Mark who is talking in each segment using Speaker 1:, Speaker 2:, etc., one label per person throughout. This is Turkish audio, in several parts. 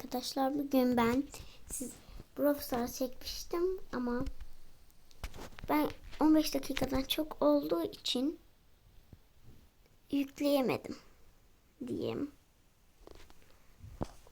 Speaker 1: arkadaşlar. Bugün ben siz Brawl çekmiştim ama ben 15 dakikadan çok olduğu için yükleyemedim diyeyim.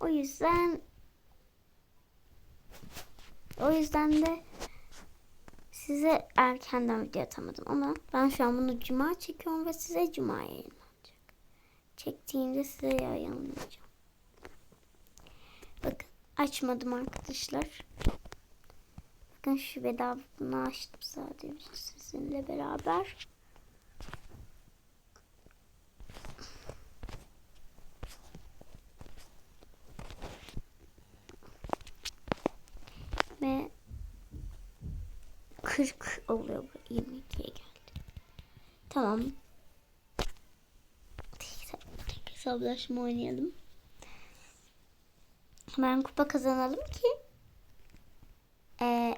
Speaker 1: O yüzden o yüzden de size erkenden video atamadım ama ben şu an bunu cuma çekiyorum ve size cuma yayınlanacak. Çektiğimde size yayınlayacağım. Bakın açmadım arkadaşlar. Bakın şu bedava bunu açtım sadece sizinle beraber. Ve 40 oluyor bu 22'ye geldi. Tamam. Hesaplaşma oynayalım. Hemen kupa kazanalım ki ee,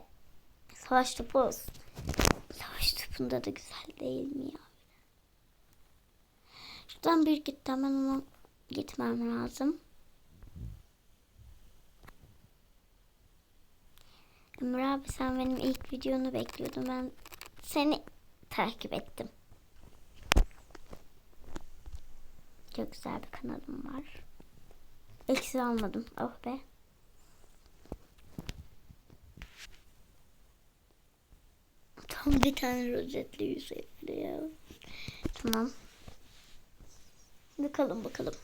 Speaker 1: savaş topu olsun. Savaş topunda da güzel değil mi ya? Şuradan bir gitti hemen ona gitmem lazım. Ömür abi sen benim ilk videonu bekliyordun. Ben seni takip ettim. Çok güzel bir kanalım var. Eksi almadım. Oh be. Tam bir tane rozetli yüz ya. Tamam. Bakalım bakalım.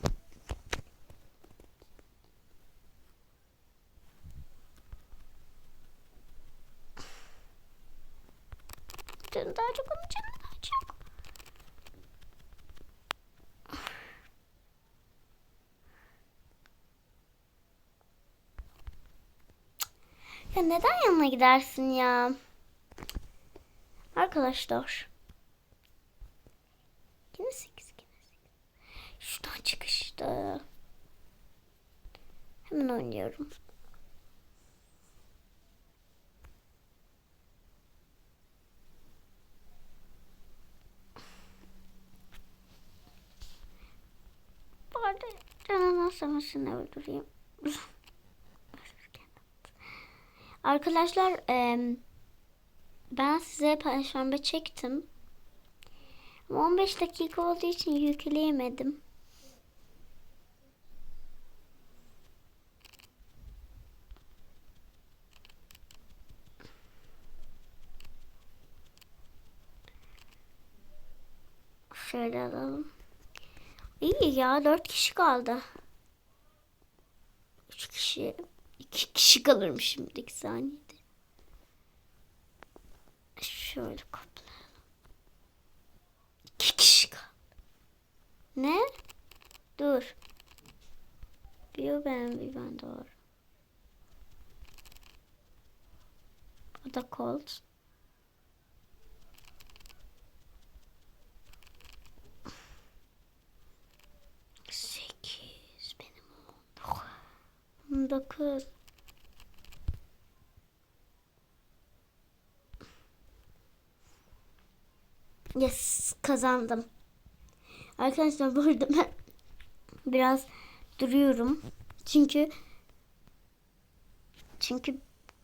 Speaker 1: Canı daha çok onun canı daha çok. Ya neden yanına gidersin ya? Arkadaşlar. Yine 8 yine 8. Şuradan çıkışta. Hemen oynuyorum. Bari canından sonrasını öldüreyim. Arkadaşlar em, ben size perşembe çektim. Ama 15 dakika olduğu için yükleyemedim. Şöyle alalım. İyi ya 4 kişi kaldı. 3 kişi. 2 kişi kalırım şimdi 2 saniyede. Şöyle kaplayalım. 2 kişi kaldı. Ne? Dur. Bir ben bir ben doğru. O da Colt. Sekiz benim dokuz. Yes kazandım. Arkadaşlar bu arada ben biraz duruyorum. Çünkü çünkü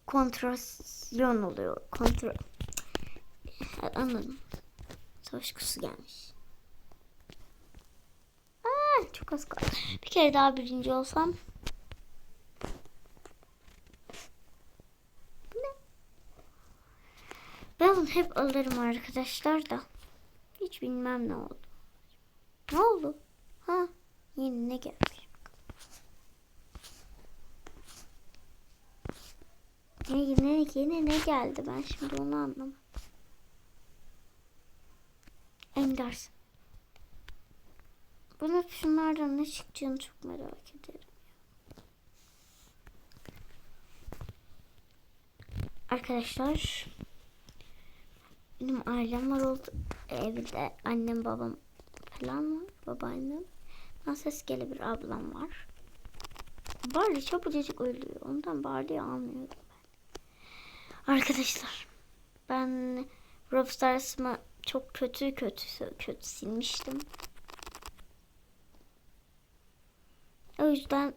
Speaker 1: kontrasyon oluyor. Kontrol. Anladım. Savaş kutusu gelmiş. Aa, çok az kaldı. Bir kere daha birinci olsam. Bu ne? Ben bunu hep alırım arkadaşlar da. Hiç bilmem ne oldu. Ne oldu? Ha, yine ne gelmiş? Ne, yine, yine ne geldi ben şimdi onu anlamadım. Enders. Bunu şunlardan ne çıkacağını çok merak ederim. Arkadaşlar benim ailem var oldu. Evde annem babam falan var babaannem. Ben ses gelebilir ablam var. Barley çabucacık ölüyor. Ondan Barley'i almıyorum ben. Arkadaşlar ben Brawl Stars'ımı çok kötü kötü kötü silmiştim. O yüzden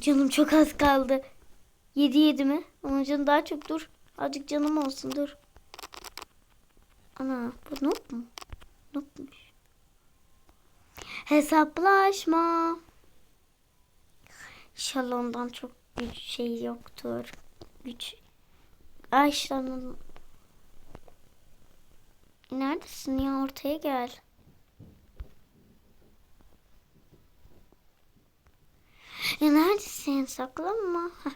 Speaker 1: Canım çok az kaldı. Yedi yedi mi? Onun canı daha çok dur. Azıcık canım olsun dur. Ana bu noob mu? Noobmuş. Hesaplaşma. İnşallah ondan çok bir şey yoktur. Güç. Ay işte anladım. Neredesin ya ortaya gel. Ya neredesin saklanma. Heh,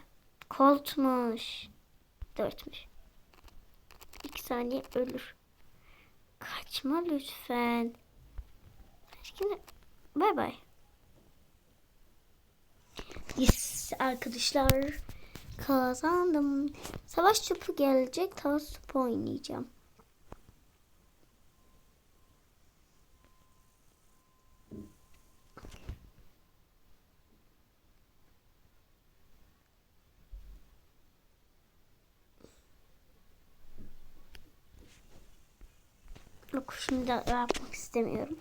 Speaker 1: koltmuş. Dörtmüş. İki saniye ölür. Kaçma lütfen. Şimdi bay bay. Yes arkadaşlar kazandım. Savaş topu gelecek. Tavas topu oynayacağım. Şimdi yapmak istemiyorum.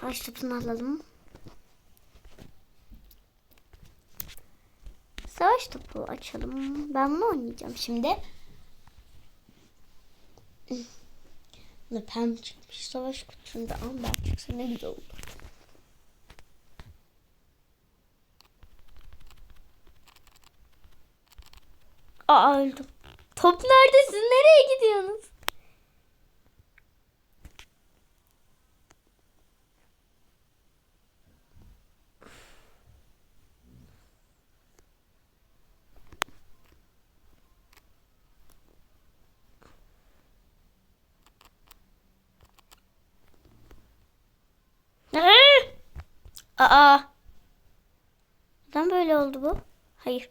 Speaker 1: Savaş topunu alalım. Savaş topu açalım. Ben bunu oynayacağım şimdi. Ne pembe çıkmış savaş kutusunda amber çıksa ne güzel olur. Aa öldüm. Top neredesin? Nereye gidiyorsunuz? Aa. Neden böyle oldu bu? Hayır.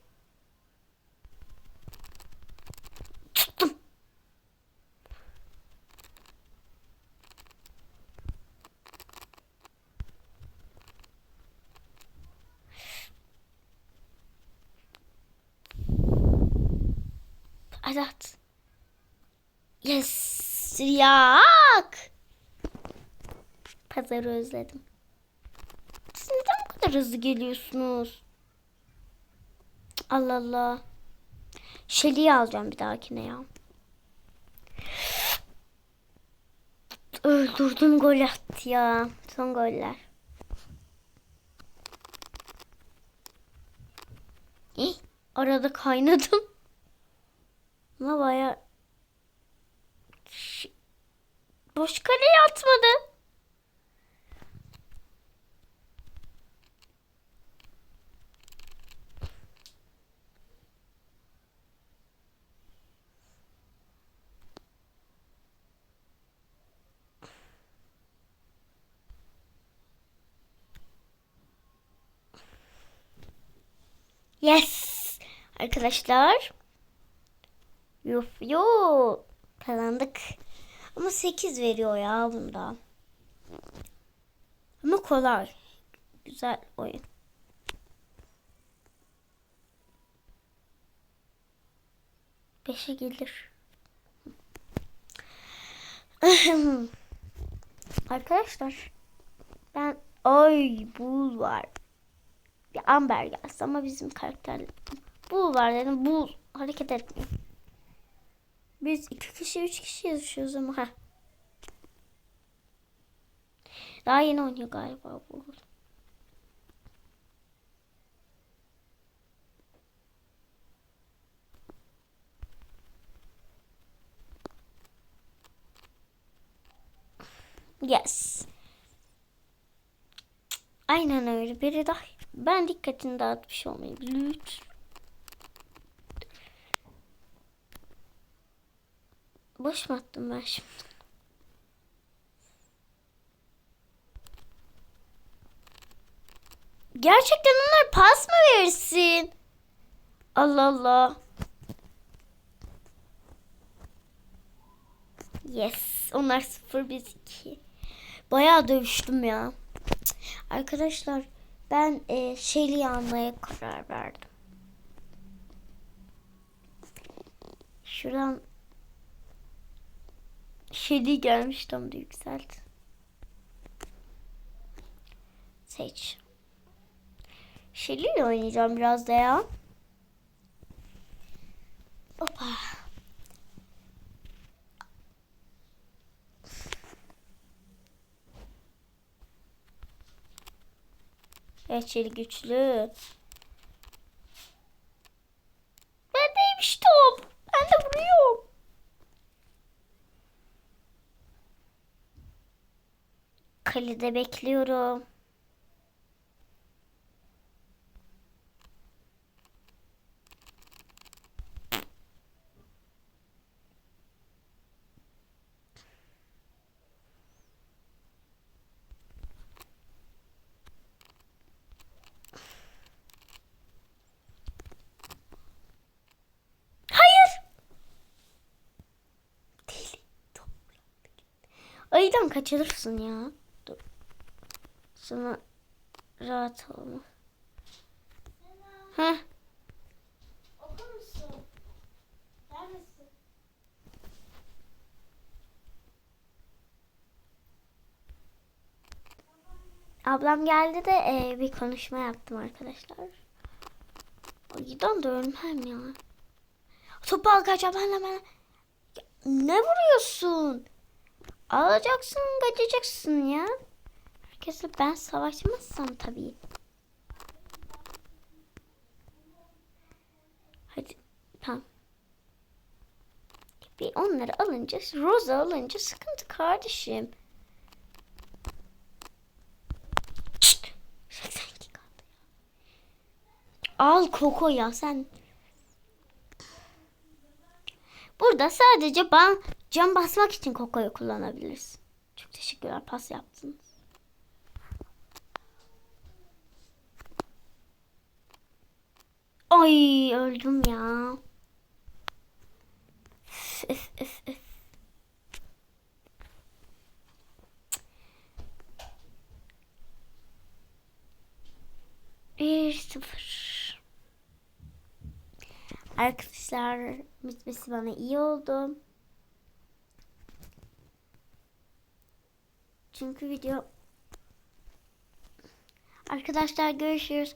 Speaker 1: Hadi at. Yes. Yak. Pazarı özledim. Siz neden bu kadar hızlı geliyorsunuz? Allah Allah. Şeli'yi alacağım bir dahakine ya. Öldürdüm gol attı ya. Son goller. Arada kaynadım. Ama baya boş kaleye atmadı. Yes. Arkadaşlar. Yuf yo. Kazandık. Ama 8 veriyor ya bunda. Ama kolay. Güzel oyun. Beşe gelir. Arkadaşlar ben ay bul var. Bir amber gelse ama bizim karakter bul var dedim bul hareket etmiyor. Biz iki kişi üç kişi yaşıyoruz ama ha. Daha yeni oynuyor galiba bu. Yes. Aynen öyle. Biri daha ben dikkatini dağıtmış olmayayım. Lütfen. Boş mu attım ben şimdi? Gerçekten onlar pas mı versin? Allah Allah. Yes. Onlar 0 biz 2. Bayağı dövüştüm ya. Arkadaşlar ben e, Shelly'i almaya karar verdim. Şuradan Shelly gelmiş tam da yükselt. Seç. Shelly ile oynayacağım biraz da ya. Hoppa. Evet Shelly güçlü. Bendeymiş top. Ben de vuruyorum. Kalede bekliyorum. Ayıdan kaçırırsın ya. Sana rahat olma. Heh.
Speaker 2: Okur musun? Neredesin?
Speaker 1: Ablam geldi de e, bir konuşma yaptım arkadaşlar. Ayıdan da ölmem ya. Topu al kaç benle ben. Ya, Ne vuruyorsun? Alacaksın kaçacaksın ya. Herkesle ben savaşmazsam tabii. Hadi tamam. Bir onları alınca, Rosa alınca sıkıntı kardeşim. Çıt! 82 kaldı ya. Al Koko ya sen. Burada sadece ben cam basmak için Koko'yu kullanabilirsin. Çok teşekkürler pas yaptınız. Ay öldüm ya. Üf, üf, üf. Bir sıfır. Arkadaşlar bitmesi bana iyi oldu. Çünkü video Arkadaşlar görüşürüz.